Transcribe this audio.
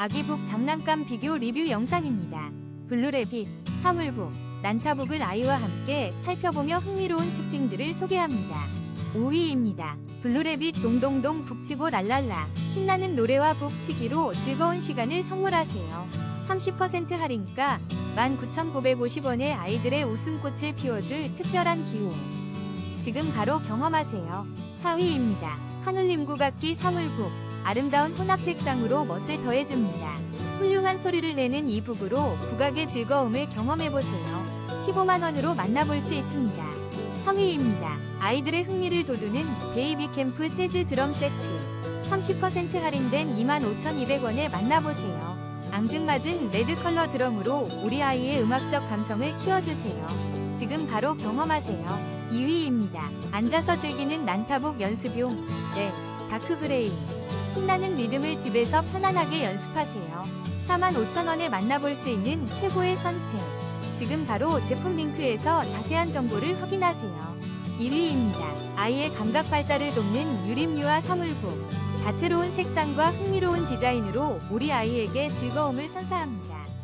아기북 장난감 비교 리뷰 영상입니다. 블루래빗, 사물북, 난타북을 아이와 함께 살펴보며 흥미로운 특징들을 소개합니다. 5위입니다. 블루래빗 동동동 북치고 랄랄라 신나는 노래와 북치기로 즐거운 시간을 선물하세요. 30% 할인가 19,950원에 아이들의 웃음꽃을 피워줄 특별한 기호. 지금 바로 경험하세요. 4위입니다. 한울림 국악기 사물북 아름다운 혼합 색상으로 멋을 더해줍니다. 훌륭한 소리를 내는 이 북으로 국악의 즐거움을 경험해보세요. 15만원으로 만나볼 수 있습니다. 3위입니다. 아이들의 흥미를 돋우는 베이비 캠프 재즈 드럼 세트 30% 할인된 25,200원에 만나보세요. 앙증맞은 레드 컬러 드럼으로 우리 아이의 음악적 감성을 키워주세요. 지금 바로 경험하세요. 2위입니다. 앉아서 즐기는 난타북 연습용. 네, 다크그레이. 신나는 리듬을 집에서 편안하게 연습하세요. 45,000원에 만나볼 수 있는 최고의 선택. 지금 바로 제품 링크에서 자세한 정보를 확인하세요. 1위입니다. 아이의 감각 발달을 돕는 유림유화 사물북. 다채로운 색상과 흥미로운 디자인으로 우리 아이에게 즐거움을 선사합니다.